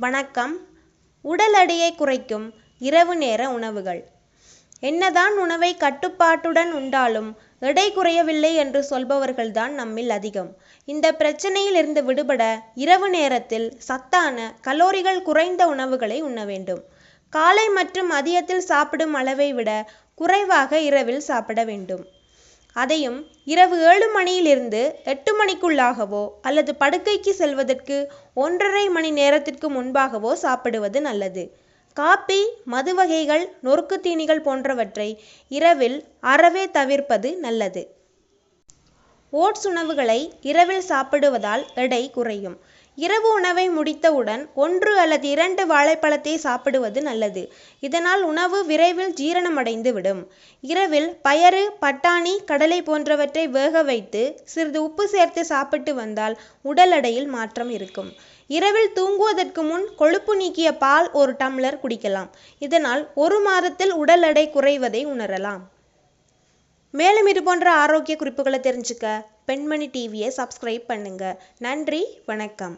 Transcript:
வணக்கம். உடல் எடையை குறைக்கும் இரவு நேர உணவுகள். என்னதான் உணவை கட்டுப்பாட்டுடன் உண்டாலும் எடை குறையவில்லை என்று சொல்பவர்கள்தான் நம்மில் அதிகம். இந்த பிரச்சனையில் இருந்து விடுபட இரவு நேரத்தில் சத்தான கலோரிகள் குறைந்த உணவுகளை உண்ண வேண்டும். காலை மற்றும் மதியத்தில் சாப்பிடும் அளவை விட குறைவாக இரவில் சாப்பிட வேண்டும். அதையும் இரவு ஏழு மணியிலிருந்து எட்டு மணிக்குள்ளாகவோ அல்லது படுக்கைக்கு செல்வதற்கு ஒன்றரை மணி நேரத்திற்கு முன்பாகவோ சாப்பிடுவது நல்லது. காப்பி மது வகைகள் நொறுக்கு தீனிகள் போன்றவற்றை இரவில் அறவே தவிர்ப்பது நல்லது. ஓட்ஸ் உணவுகளை இரவில் சாப்பிடுவதால் எடை குறையும். இரவு உணவை முடித்தவுடன் ஒன்று அல்லது இரண்டு வாழைப்பழத்தை சாப்பிடுவது நல்லது. இதனால் உணவு விரைவில் ஜீரணமடைந்து விடும் இரவில் பயறு பட்டாணி கடலை போன்றவற்றை வேக வைத்து சிறிது உப்பு சேர்த்து சாப்பிட்டு வந்தால் உடல் எடையில் மாற்றம் இருக்கும். இரவில் தூங்குவதற்கு முன் கொழுப்பு நீக்கிய பால் ஒரு டம்ளர் குடிக்கலாம். இதனால் ஒரு மாதத்தில் உடல் எடை குறைவதை உணரலாம். மேலும் இது போன்ற ஆரோக்கிய குறிப்புகளை தெரிஞ்சுக்க பெண்மணி டிவியை சப்ஸ்கிரைப் பண்ணுங்க. நன்றி வணக்கம்.